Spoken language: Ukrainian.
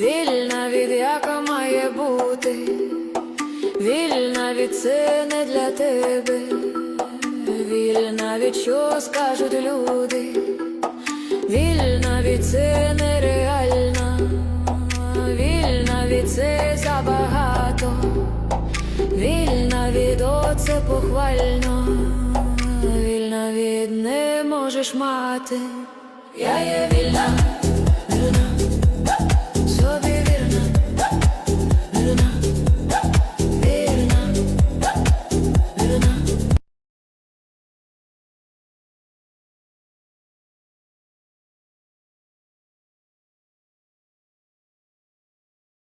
вільна від яка має бути, вільна від це не для тебе, вільна від що скажуть люди, вільна від це нереальна, вільна від це забагато, вільна від оце похвально, вільна від не можеш мати, я є вільна.